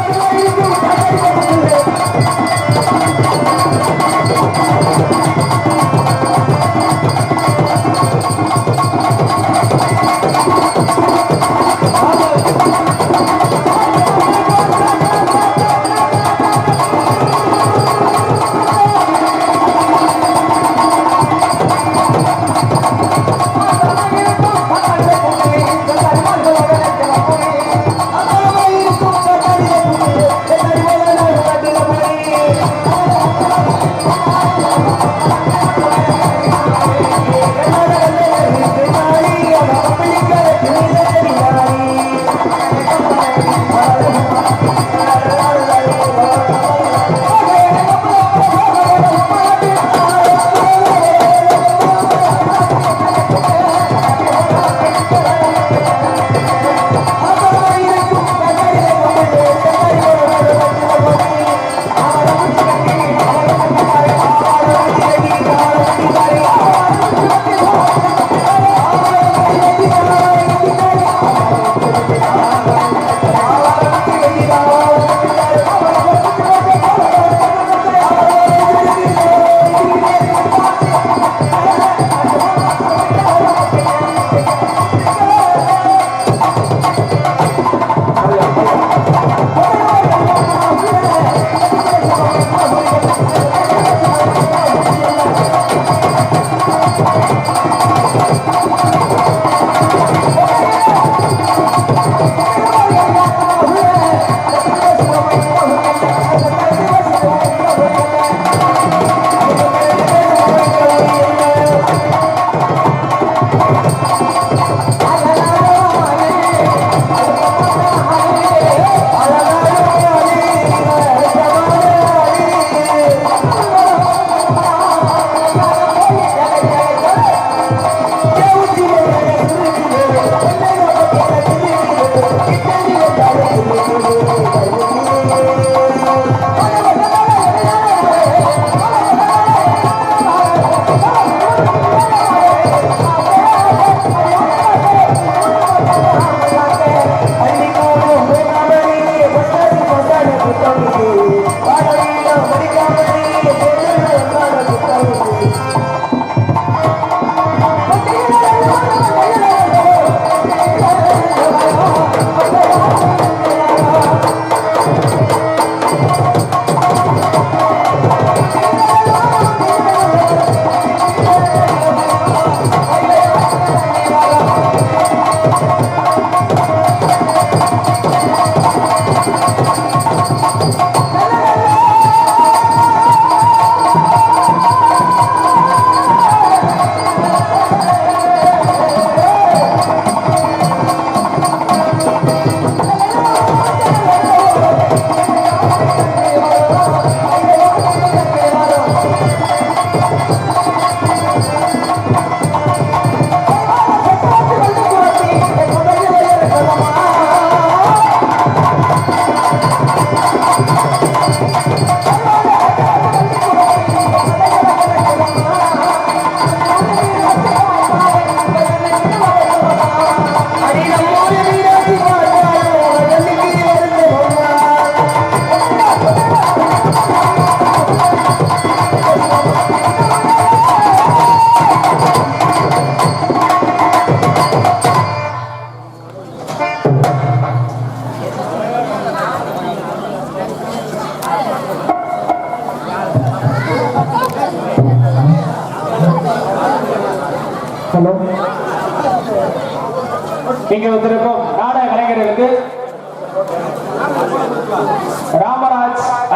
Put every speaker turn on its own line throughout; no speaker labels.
Hello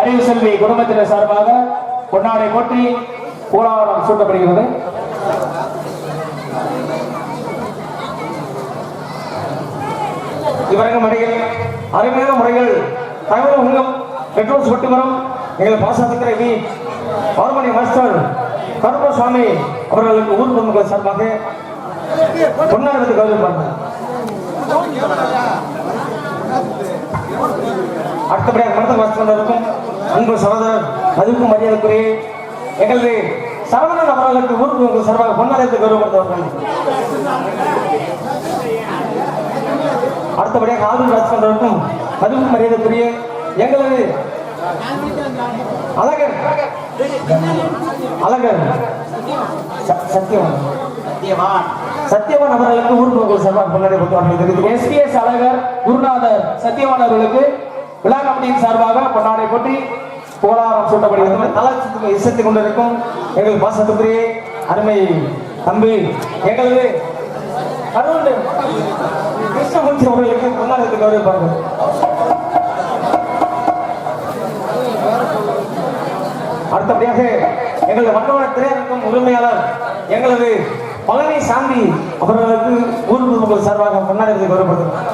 அறிவு செல்வி குடும்பத்தினர் சார்பாக பொன்னாடை போற்றி கூலாவரம் சூட்டப்படுகிறது.
இவர்கள் மடிகள் அருமையான முறைகள் தகவல் உங்கம் பெட்ரோல் சுட்டுமரம் எங்கள் பாசத்திக்கிற வி. பருமணி மாஸ்டர் கருப்பசாமி அவர்களுக்கு ஊர் பொதுமக்கள் சார்பாக பொன்னாரத்து கௌரவம் அடுத்தபடியாக மனத மாஸ்டர்களுக்கும் அன்பு சகோதரர் மதிப்பு மரியாதைக்குரிய எங்களது சரவணன் அவர்களுக்கு ஊர் பொதுமக்கள் சார்பாக பொன்னாரத்து கௌரவப்படுத்துவார்கள் அடுத்தபடியாக ஆளுநர் ராஜ்கந்தருக்கும் அதுவும் மரியாதைக்குரிய எங்களது அழகர் அழகர் ச- சத்யவான். சத்யவான். அவர்களுக்கு ஊர் பொங்கல் சார்பாக தெரிவித்துக் கொண்டு
எஸ்பிஎஸ் அழகர் குருநாதர் சத்தியவான் அவர்களுக்கு விழா கமிட்டியின் சார்பாக பொன்னாடை போட்டி புகழாரம் சூட்டப்படுகிறது.
நலத்துக்கு இசைத்து கொண்டிருக்கும் எங்கள் பாசத்துக்குரிய அருமை தம்பி எங்களது அருள் கிருஷ்ணமூர்த்தி அவர்களுக்கு கொண்டாடத்துக்கு கௌரவிப்பார்கள் அடுத்தபடியாக எங்களது வண்டவன திரையரங்கம் உரிமையாளர் எங்களது பழனி சாந்தி அவர்களுக்கு ஊர் பொதுமக்கள் சார்பாக கொண்டாடத்துக்கு கௌரவப்படுத்துகிறோம்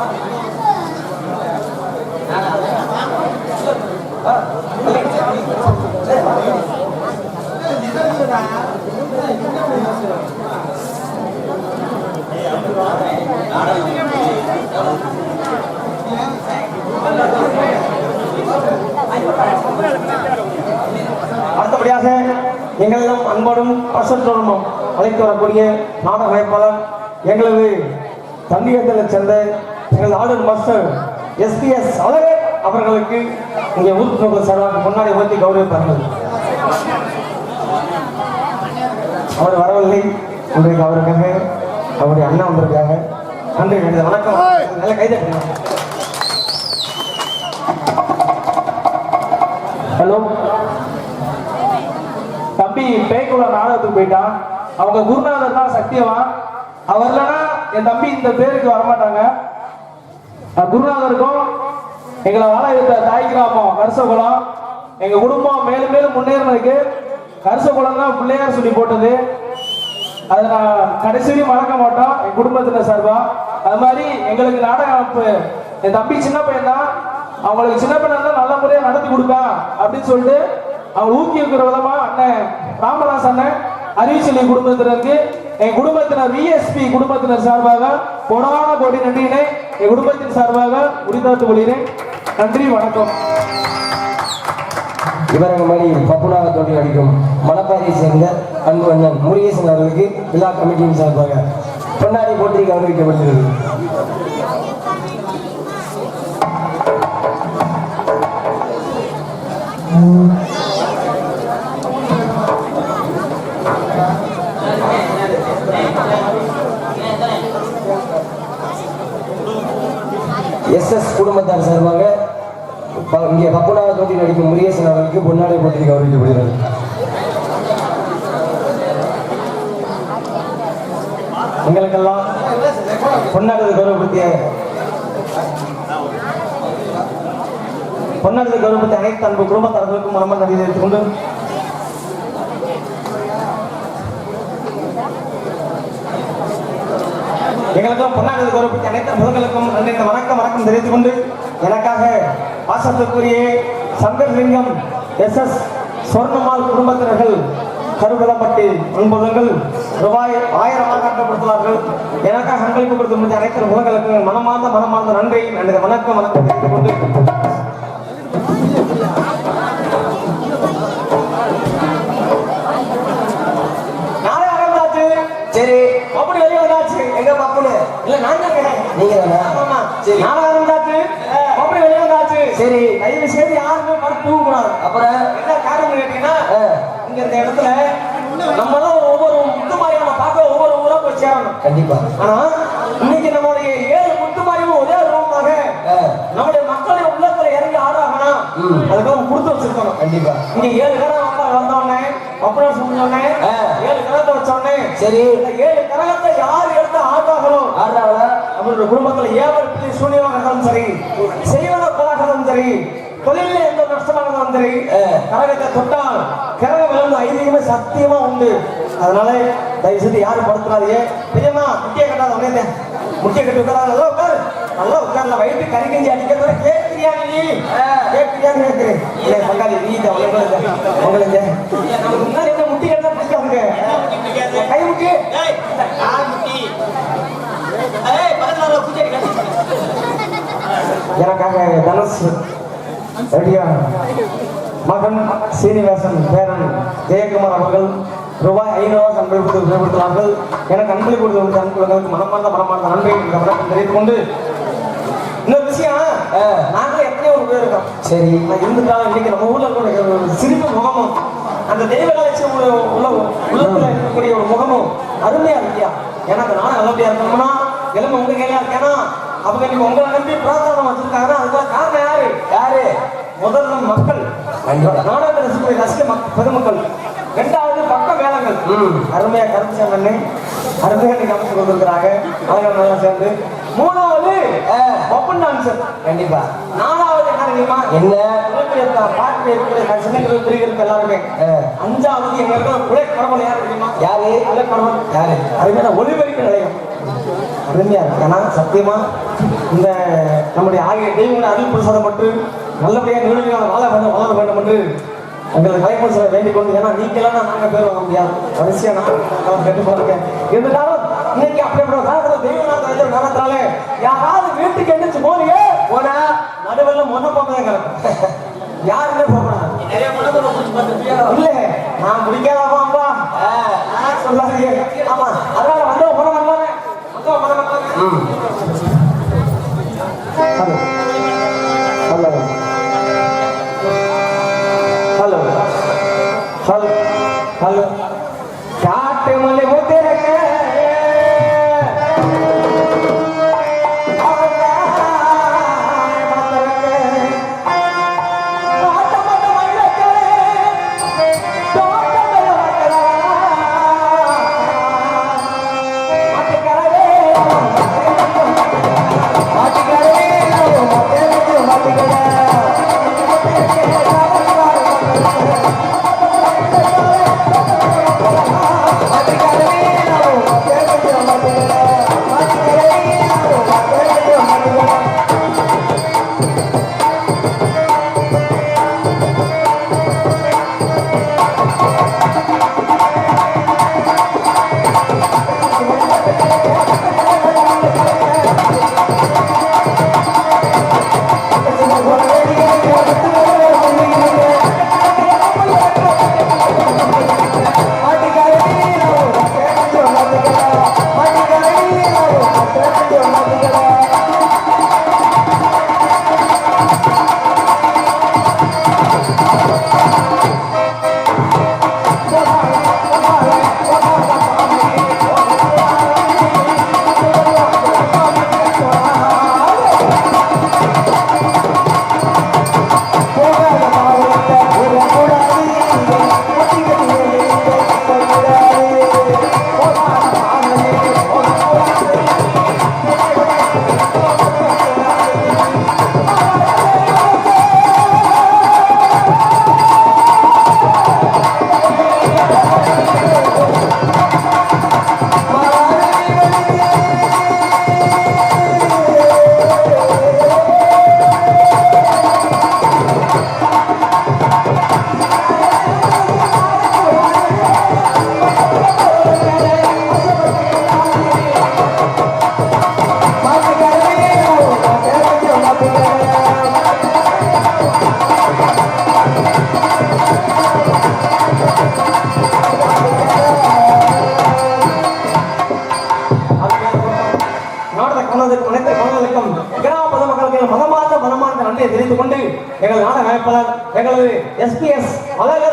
அடுத்தபடியாக எங்களிடம் அன்போடும் பசத்தோடும் அழைத்து வரக்கூடிய நாடக அமைப்பாளர் எங்களது தண்டியத்தில் சேர்ந்த எங்கள் ஆளுநர் மாஸ்டர் எஸ்பிஎஸ் அழகர் அவர்களுக்கு இங்கே உறுப்பினர்கள் சார்பாக முன்னாடி வந்து கௌரவிப்பார்கள். அவர் வரவில்லை. இன்றைக்கு அவருக்காக அவருடைய அண்ணா வந்திருக்காங்க நன்றி நன்றி. வணக்கம். நல்ல கைதட்டுங்க
ஹலோ. தம்பி பேய்க்குள்ள நாடகத்துக்கு போயிட்டான் அவங்க குருநாதர் தான் சத்தியவான். அவர் இல்லைன்னா என் தம்பி இந்த பேருக்கு வரமாட்டாங்க. குருநாதருக்கும் எங்களை வாழ வைத்த தாய் கிராமம் கரிசகுளம் எங்க குடும்பம் மேலும் மேலும் முன்னேறினதுக்கு கரிசகுளம் தான் பிள்ளையார் சொல்லி போட்டது. அதை நான் கடைசியும் மறக்க மாட்டோம். என் குடும்பத்தினர் சார்பா. அது மாதிரி எங்களுக்கு நாடக அமைப்பு. என் தம்பி சின்ன பையன் தான் அவங்களுக்கு சின்ன பையன் தான் நல்ல முறையா நடத்தி கொடுப்பேன் அப்படின்னு சொல்லிட்டு அவங்க ஊக்குவிக்கிற விதமா அண்ணன் ராமதாஸ் அண்ணன் அறிவிச்சலி குடும்பத்தினருக்கு என் குடும்பத்தினர் விஎஸ்பி குடும்பத்தினர் சார்பாக கொடான கோடி நன்றியினை என் குடும்பத்தின் சார்பாக உரிதாத்து கொள்கிறேன். நன்றி வணக்கம்.
இவரங்க மணி பப்புநாக தோண்டி அடிக்கும் மணப்பாறையை சேர்ந்த அன்பண்ணன் முருகேசன் அவர்களுக்கு விழா கமிட்டியின் சார்பாக பொன்னாடி போட்டி கௌரவிக்கப்படுகிறது எஸ் எஸ் குடும்பத்தார் சார்பாக ப- இங்கே பப்புநாத தோட்டி நடிக்கும் முருகேசன் அவர்களுக்கு பொன்னாடை போட்டி கௌரவிக்கப்படுகிறது.
எங்களுக்கெல்லாம் பொன்னாடு கௌரவப்படுத்திய பொன்னாடு கௌரவப்படுத்திய அனைத்து அன்பு குடும்பத்தார்களுக்கும் மனம நன்றி தெரிவித்துக் கொண்டு எங்களுக்கும் பொன்னாடு கௌரவப்படுத்திய அனைத்து முகங்களுக்கும் நன்றி வணக்கம் வணக்கம் தெரிவித்துக் கொண்டு எனக்காக பாசத்துக்குரிய சங்கர்லிங்கம் எஸ் எஸ் சொர்ணமால் குடும்பத்தினர்கள் கருவிழப்பட்டு அன்புதங்கள். ரூபாய் ஆயிரமாக கட்டப்படுத்துவார்கள் எனக்காக அன்பளிப்பு கொடுத்து முடிஞ்ச அனைத்து முகங்களுக்கு மனமார்ந்த மனமார்ந்த நன்றி நன்றி வணக்கம் வணக்கம் தெரிவித்துக் கொண்டு
சரி
அப்படி வெளியே வந்தாச்சு.
எங்க பப்புனு?
இல்ல நான் தான்
நீங்க
ஆமா.
சரி.
நாளை ஆரம்பிச்சாச்சு. அப்படி வெளியே வந்தாச்சு.
சரி.
தயவு செய்து யாருமே மறுத்து தூக்க கூடாது.
அப்புறம்?
என்ன காரணம் கேட்டீங்கன்னா இங்க இந்த இடத்துல நம்ம சேரணும்
கண்டிப்பா.
ஆனா இன்னைக்கு நம்மளுடைய ஏழு முத்து மாதிரியும் ஒரே ரூபமாக
ஆ,
நம்முடைய மக்களுடைய உள்ளத்துல இறங்கி ஆடாகனா
ம்.
அதுக்கு அவங்க கொடுத்து வச்சிருக்கணும்
கண்டிப்பா.
இங்க ஏழு கரம் வந்தா வந்தோடனே அப்புறம் சொன்னோடனே. ஏழு கரத்தை வச்சோடனே
சரி.
ஏழு கரகத்தை யார் எடுத்து ஆட்டாங்களோ
ஆடுறாங்களா?
அவருடைய குடும்பத்துல ஏவர் பிள்ளை சூன்யமாக இருந்தாலும் சரி செய்வன இருந்தாலும் சரி தொழில எந்த நஷ்டமாக இருந்தாலும் சரி. கரகத்தை தொட்டால் கரக விளம்பு ஐதீகமே சத்தியமா உண்டு. அதனால தயவு செய்து யாரும் படுத்துறாதீங்க. பெரியம்மா முக்கிய கட்டாத உடனே முக்கிய கட்டி உட்கார? நல்லா உட்காரு. நல்லா உட்கார்ல வயிற்று கறிக்கஞ்சி கஞ்சி அடிக்கிறத கேட்கிறியா நீ கேட்கிறியா கேட்கிறேன் இல்லை பங்காளி வீட்டு உங்களுக்கு உங்களுக்கு முன்னாடி என்ன முட்டி கட்டா பிடிக்காதுங்க கை முட்டி. எனக்காக தனுஷ் ரெடியா மகன் சீனிவாசன் பேரன் ஜெயக்குமார் அவர்கள் ரூபாய் ஐநூறு அன்பளிப்பு பயன்படுத்தினார்கள் எனக்கு அன்பளிப்பு கொடுத்த அன்புகளுக்கு மனமார்ந்த மனமார்ந்த இந்த வணக்கம் தெரிவித்துக் கொண்டு இன்னொரு விஷயம்
ஆ.
நாங்களும் எத்தனையோ ஒரு பேர் இருக்கோம்.
சரி.
நான் இருந்துட்டாலும் இன்னைக்கு நம்ம ஊர்ல இருக்கக்கூடிய ஒரு சிரிப்பு முகமும் அந்த தெய்வ கலைச்சி உள்ள உள்ள உள்ளத்துல இருக்கக்கூடிய ஒரு முகமும் அருமையா இருக்கியா? ஏன்னா அந்த நாடு நல்லபடியா இருக்கணும்னா எலும்பு உங்க கையில இருக்கேன்னா அவங்க நீங்க உங்களை நம்பி பிரார்த்தனை வச்சிருக்காங்கன்னா அதுக்கு காரணம் யாரு?
யாரு?
முதல்ல மக்கள். நாடக ரசிகர்கள் ரசிக மக்- பெருமக்கள் ரெண்டாவது பக்க வேளங்கள். அருமையா கருத்து சேர்ந்து அருமையா கொண்டிருக்கிறாங்க அழகா நல்லா சேர்ந்து. மூணாவது
ஆ.
ஒப்பன் டான்சர்
கண்டிப்பா.
நாலாவது என்ன தெரியுமா?
என்ன?
பாட்டு இருக்கிற சின்னங்கள் பிரிகிறது எல்லாருமே. அஞ்சாவது எங்க இருக்கிற உலக கடவுள் யார் தெரியுமா?
யாரு?
உலக கடவுள்
யாரு?
அதுமாதிரி ஒளிபெருக்க நிலையம். அருமையா இருக்கு. ஏன்னா சத்தியமா இந்த நம்முடைய ஆகிய தெய்வங்களை அருள் பிரசாதம் பட்டு நல்லபடியாக நிறுவனங்கள் வாழ வேண்டும் வளர வேண்டும் என்று எங்களுக்கு கைப்பற்ற வேண்டிக் கொண்டு ஏன்னா நீங்களாம் நாங்க பேர் வாங்க முடியாது. வரிசையா நான் கேட்டு போறேன் இருந்தாலும் இன்னைக்கு அப்படிப்பட்ட காலத்துல தெய்வநாத வைத்திய காரணத்தினாலே யாராவது வீட்டுக்கு எந்திரிச்சு போனீங்க போனா நடுவில் மொன்ன போகிறேன் கிடக்கும் யாருமே போகக்கூடாது இல்ல நான் முடிக்காதாப்பா
ஆ.
சொல்லாதீங்க ஆமா ஹலோ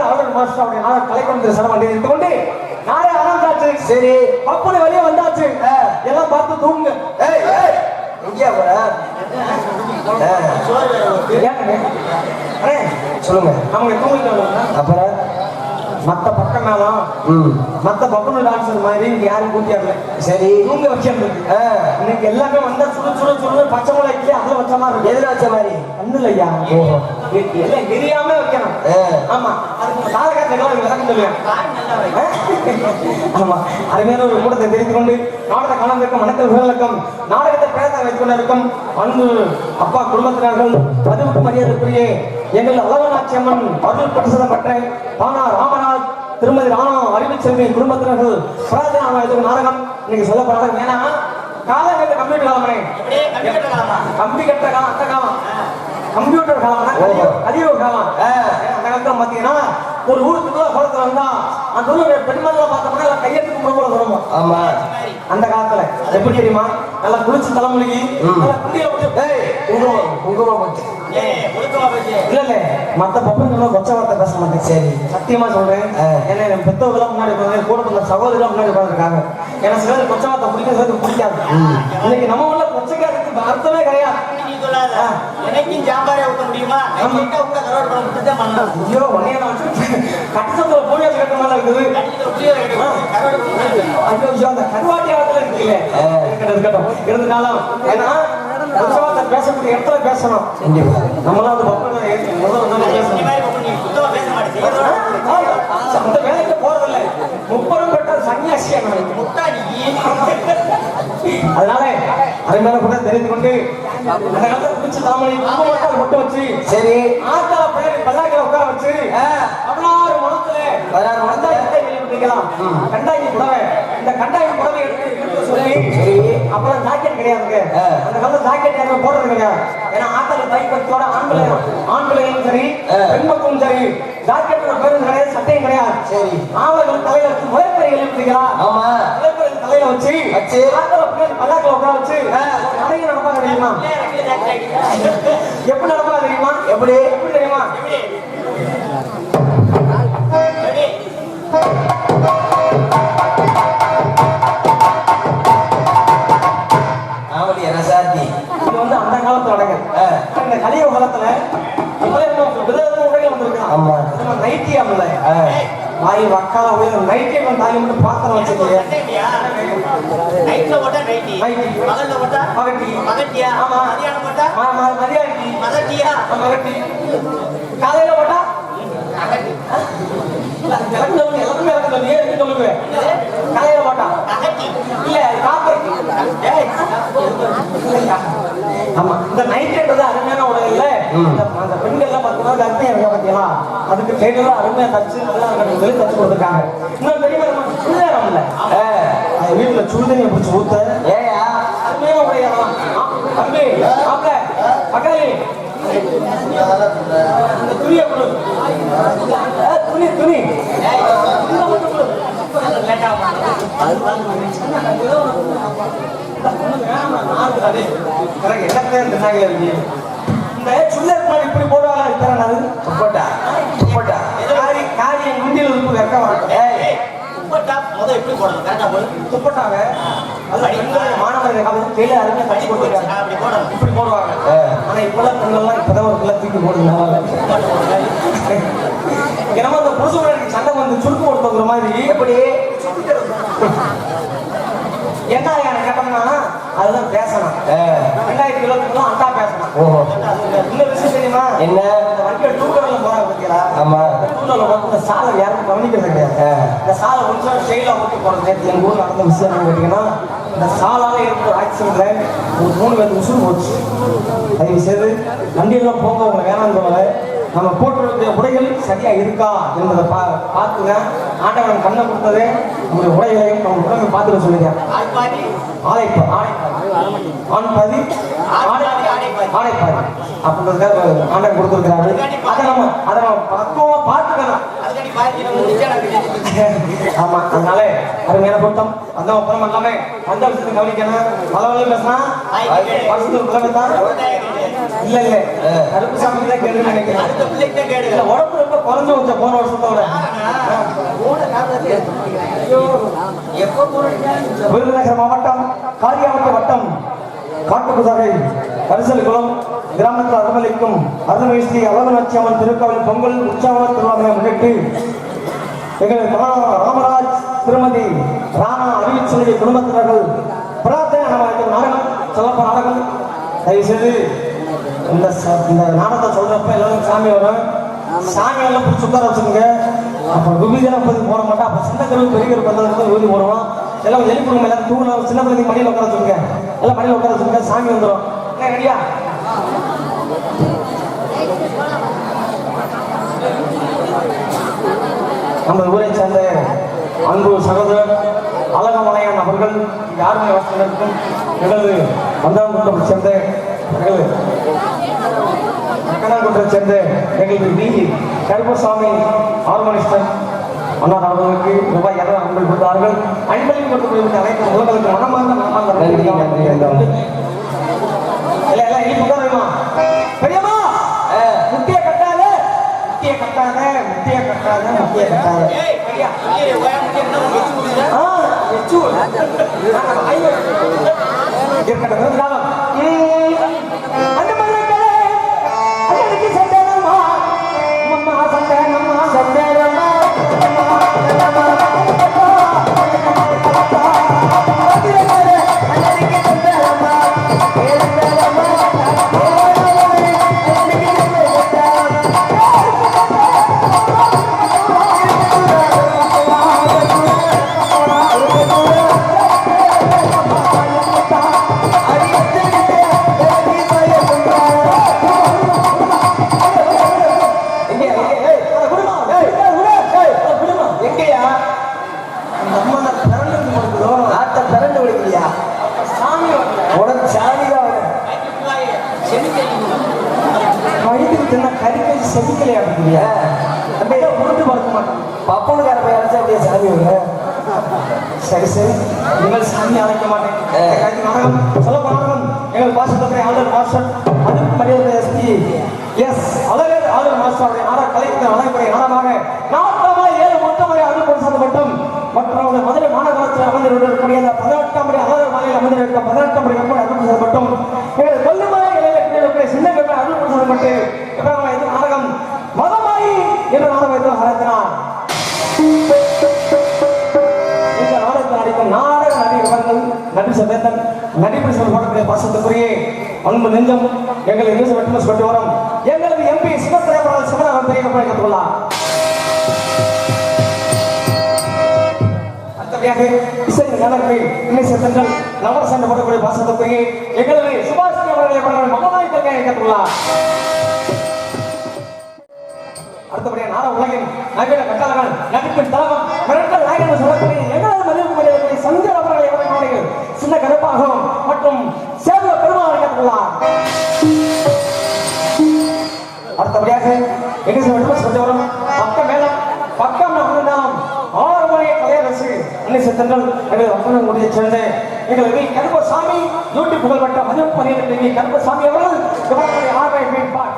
அழகர் மாஸ்டர் அவருடைய நாடக கலைக்குழந்தை சிரமம் தெரிவித்துக் கொண்டு நாளை ஆரம்பிச்சாச்சு.
சரி
பப்புனு வெளியே வந்தாச்சு. எல்லாம் பார்த்து தூங்க
ஏய் ஏய் எங்கேயா போற? சொல்லுங்க
அவங்க தூங்கிட்டு
அப்புறம்?
மத்த பக்கம் மேலும்
ம்.
மத்த பப்புனு டான்ஸர் மாதிரி இங்க யாரும் கூட்டியாடல
சரி.
வைக்கிறது
ஆ.
இன்னைக்கு எல்லாமே வந்தா சுடு சுடு சுடு பச்சை மிளகா இட்லி அதுல வச்ச மாதிரி இருக்கு
எதுல வச்ச மாதிரி?
கண்ணுல ஐயா. எல்லாம் எரியாம வைக்கணும். ஆமா. அதுக்கு சாதகத்துக்கெல்லாம் விளக்கம் சொல்லுவேன் ஆமா. அருமையான ஒரு கூட்டத்தை தெரிந்து கொண்டு நாடக கலந்திருக்கும் அனைத்து உறவுகளுக்கும் நாடகத்தை பேச வைத்துக் கொண்டிருக்கும் அன்பு அப்பா குடும்பத்தினர்கள் பதிவுக்கு மரியாதைக்குரிய எங்கள் அழகநாச்சி அம்மன் அருள் பிரசதம் பெற்ற பானா ராமராஜ் திருமதி ராணா அறிவுச்செல்வி குடும்பத்தினர்கள் பிரார்த்தனா வைத்துக் நாடகம் இன்னைக்கு சொல்லப்படுறாங்க ஏன்னா காலம் கட்டு கம்ப்யூட்டர் காலமே? கம்பி கட்ட காலம் அந்த காலம். கம்ப்யூட்டர் காலம் கலியுக காலம். அந்த காலத்துல பாத்தீங்கன்னா ஒரு ஊருக்குள்ள குளத்துல வந்தா அந்த ஊர்ல பெண்மக்களை பார்த்தோம்னா கையெழுத்து கும்பிட சொல்லுவோம்
ஆமா.
அந்த காலத்துல. எப்படி தெரியுமா? நல்லா குளிச்சு தலைமுழுகி. நல்லா குண்டியில
குங்குமம் குங்குமம்
இல்ல இல்ல. மத்த பொம்பளைங்களும் கொச்ச வார்த்தை பேச மாட்டேன்
சரி
சத்தியமா சொல்றேன். ஏன்னா என் பெத்தவங்களாம் முன்னாடி உட்கார்ந்து, கூட பிறந்த சகோதரிலாம் முன்னாடி உட்காந்துருக்காங்க எனக்கு சிலர் கொச்ச வார்த்தை சிலருக்கு பிடிக்காது. இன்னைக்கு நம்ம ஊர்ல கொச்சைக்காரத்துக்கு அர்த்தமே கிடையாது.
எனக்கும் ஜாம்பாரே ஊத்த முடியுமா.
ஐயோ உன்னைய நான் கட்டத்துல போலியாச்சு கட்ட மாதிரி இருக்குது. ஐயோ ஐயோ அந்த கருவாட்டி ஆளத்துல இருக்குல்ல. இருக்கட்டும் இருந்தாலும் ஏன்னா வார்த்தை பேசக்கூடிய இடத்துல பேசணும். நம்மளாம் அது முதல்ல பேசணும். அந்த வேலைக்கு போறதில்ல. பெற்ற சன்னியாசியா
நீ.
அதனால அருமையான கூட தெரிந்து கொண்டு அந்த காலத்துல பிடிச்ச தாமரை மட்டும் வச்சு
சரி.
ஆத்தால பிள்ளைங்க பல்லாக்கில உட்கார வச்சு. பதினாறு மணத்துல
பதினாறு மணத்துல?
கண்டாயி புடவை. இந்த எடுத்து இழுத்து சொல்லி
சரி.
அப்புறம் ஜாக்கெட் கிடையாதுங்க. அந்த காலத்துல ஜாக்கெட் யாரும் போடுறது கிடையாது. ஏன்னா ஆத்தால பைக் பத்தோட ஆண்களை ஆண்களையும் சரி
ஆ.
பெண் மக்களும் சரி ஜாக்கெட் பேரும் கிடையாது சட்டையும் கிடையாது.
சரி.
ஆவர்கள் தலையில வச்சு முளைப்பறைகள் இருக்கிறா
ஆமா.
முளைப்பறைகள் தலையில வச்சு
வச்சு.
பல்லாக்கில உட்கார வச்சு நிறைய நடப்பாங்க தெரியுமா? எப்படி நடப்பாங்க தெரியுமா?
எப்படி?
எப்படி தெரியுமா? நம்ம நைட்டி ஆமல
ஆ.
வாய் வக்கால உயர் நைட்டி மட்டும் பாத்திரம் வச்சுக்கோங்க
நைட்ல போட்டா நைட்டி. பகல்ல போட்டா
மகட்டி.
மகட்டியா
ஆமா.
மதியானம் போட்டா
ம- ம- மதியானிக்கு.
மகட்டியா
மகட்டி காலையில போட்டா எல்லாருமே எனக்கு சொல்லுங்க காலையில போட்டா
மகட்டி
இல்ல ஆமா. இந்த நைட்ன்றது அருமையான உடல் இல்ல. அந்த பெண்கள் எல்லாம் பத்து நாள் அதுக்கு கையில அருமையா தச்சு நல்லா இருக்கணும் சொல்லி தச்சு கொடுத்துருக்காங்க. இன்னும் தெரியுமா நம்ம சுடுநேரம் இல்ல வீட்டுல சுடுதண்ணியை பிடிச்சி ஊத்த.
ஏயா
அருமையா உடையலாம் தம்பி மாப்பிள இந்த துணியை கொடு. துணி துணி.
லேட்டா
எனக்கு என்னத்தையும் இந்த மாதிரி இப்படி போடுவாங்க இத்தனை நாள்?
துப்பட்டா துப்பட்டா
காரி காரி முந்தியில் இருக்கு வெக்க மாட்டோம்
ஏய் உப்பட்டா முத எப்படி போடணும்? கரெக்டா போடு.
துப்பட்டாங்க. அது பெண்கள் மாணவர்கள் காலத்துல கையில அருமையா கட்டி கொடுத்துருக்காங்க
அப்படி போடணும்.
இப்படி போடுவாங்க.
ஆ.
ஆனா இப்பெல்லாம் பெண்கள்லாம் இப்பதான் ஒரு பிள்ளை தூக்கி போடுறதுனால என்னமோ அந்த புருஷன் சண்டை வந்து சுருக்கு கொடுத்துக்கிற மாதிரி.
எப்படி?
அதுதான் பேசணும். ரெண்டாயிரத்தி இருபத்தி அந்தா பேசணும்.
ஓஹோ.
இன்னொரு விஷயம் தெரியுமா?
என்ன?
இந்த வண்டியை டூக்கர்ல போறாங்க பார்த்தீங்களா
ஆமா.
டூக்கர்ல போறது இந்த சாலை யாரும் கவனிக்கிறது கிடையாது. இந்த சாலை கொஞ்சம் ஸ்டைலா ஓட்டி போறது. எங்க ஊர்ல நடந்த விஷயம் என்னன்னு கேட்டீங்கன்னா இந்த சாலால இருக்கிற ஆக்சிடென்ட்ல ஒரு மூணு பேருக்கு உசுறு போச்சு. தயவு செய்து வண்டியெல்லாம் போங்க உங்களை வேணாம் போல நம்ம போட்டுருக்க உடைகள் சரியா இருக்கா என்பதை பா பார்த்துங்க. ஆண்டவன் கண்ணை கொடுத்தது நம்முடைய உடைகளையும் நம்ம உடம்பை பார்த்துக்க சொல்லுங்க.
ஆள் பாதி
ஆடைப்பா ஆடை ஆண் ஆடைப்பாதி அப்படின்றதுக்காக ஆண்டவன் கொடுத்துருக்கிறாரு. அதை நம்ம அதை நம்ம பக்குவமா பார்த்துக்கணும்.
அதுக்காண்டி பாதி நம்ம நிச்சயம்
ஆமா அதனால அருமையான கூட்டம் அந்த அப்புறம் எல்லாமே அந்த விஷயத்தை கவனிக்கணும். வகையில் பேசினா வருஷத்துக்கு தான். இல்ல இல்ல. கருப்பு சாமி தான் நினைக்கிறேன்.
கேடு.
இல்ல உடம்பு ரொம்ப குறைஞ்சு வச்ச போன வருஷத்தோட. விருதுநகர் மாவட்டம் காரியாவட்ட வட்டம் காட்டுக்குதகை கரிசல் குளம் கிராமத்தில் அருமளிக்கும் அருள்மிகு ஸ்ரீ அழகநாச்சி அம்மன் திருக்கோவில் பொங்கல் உற்சாக திருவிழாவை முன்னிட்டு எங்கள் ராமராஜ் திருமதி ராணா அறிவிச்சலுடைய குடும்பத்தினர்கள் பிரார்த்தனை நம்ம நாடகம் சொல்லப்ப நாடகம். தயவுசெய்து இந்த இந்த நாடகத்தை சொல்றப்ப எல்லாரும் சாமி வரும் சாமி எல்லாம் போய் சுத்தர வச்சுக்கோங்க. அப்போ விபீஜனம் பதி போட மாட்டோம் அப்போ சின்ன கருவு பெரிய கருவு பந்ததுக்கு போடுவோம் எல்லாம் எழுப்பி கொடுங்க எல்லாம் தூங்கலாம் சின்ன பிள்ளைங்க மடியில் உட்கார வச்சுருங்க எல்லாம் மடியில் உட்கார வச்சுருங்க சாமி வந்துடும் ரெடியா நம்ம ஊரை சேர்ந்த அன்பு சகோதரர் அழகமலையான் அவர்கள் யாருமே வசதிக்கும் எனது வந்தாங்குட்டத்தை சேர்ந்த எங்களது கண்ணாங்குட்டத்தை சேர்ந்த எங்களுக்கு வி. கருப்பசாமி ஆர்மனிஸ்டர் அண்ணா அவர்களுக்கு ரூபாய் இரநூறு அன்பள் கொடுத்தார்கள். அன்பளிப்பு கொடுத்து அனைத்து உலகளுக்கு மனமார்ந்த
நன்றி, நன்றி,
இனிப்பு போனமா பெரியம்மா முட்டிய கட்டாத முட்டிய கட்டாத முட்டிய கட்டாத முட்டிய கட்டாத
ஏய்
ஐயோ இருக்கட்டும் சரி சரி. நீங்கள் சாமி அழைக்க மாட்டேன். நாடகம் சொல்ல நாடகம் எங்கள் பாசத்துறை ஆளுநர் மாஸ்டர் அதுக்கு மரியாதை எஸ்பி. எஸ் அழகர் ஆளுநர் மாஸ்டர் நாடக கலைஞர் வழங்கக்கூடிய நாடகமாக நாட்டமாக ஏழு மொத்தமாக அருள் பொருசாத மட்டும் மற்றும் அவருடைய மதுரை மாநகரத்தில் அமர்ந்திருக்கக்கூடிய அந்த பதினெட்டாம் முறை அழகர் மலையில் அமர்ந்திருக்க பதினெட்டாம் முறை அருள் மட்டும் எங்கள் கொல்லுமலை இளைஞர்களுடைய சின்ன அருள் பொருசாத மட்டும் சமேதன் நடிப்பு செயல்படக்கூடிய பாசத்துக்குரிய அன்பு நெஞ்சம் எங்களை நியூஸ் வெட்டுமஸ் கொண்டு வரும். எங்களது எம்பி சிவத்திரைப்படாத சிவனாக பெரிய கற்றுக்கொள்ளலாம் அடுத்தபடியாக இசை நலன்கள் இன்னை சத்தங்கள் நவர சண்டை போடக்கூடிய பாசத்துக்குரிய எங்களது சுபாஷ் அவர்களை அவர்கள் மகனாய் தங்கையை கற்றுக்கொள்ளலாம் அடுத்தபடியாக நாட உலகின் நவீன கட்டளங்கள் நடிப்பின் தலகம் மிரட்டல் நாயகன் சொல்லக்கூடிய எங்களது மதிப்பு மரியாதை அவர்களை அவர்களுடைய சின்ன கருப்பாகவும் மற்றும் சேவ பெருமாள் அடுத்தபடியாக எங்க வெட்டுமஸ் கொண்டு வரும் பக்க மேலம் பக்கம் இருந்தாலும் ஆறு மணி கலையரசு அன்னை செத்தங்கள் எங்கள் அப்பனும் முடிய சேர்ந்த எங்கள் வி கருப்பசாமி யூடியூப் புகழ்பெற்ற மதிப்பு மரியாதை கருப்பசாமி அவர்கள் ஆர்வை மீட்பார்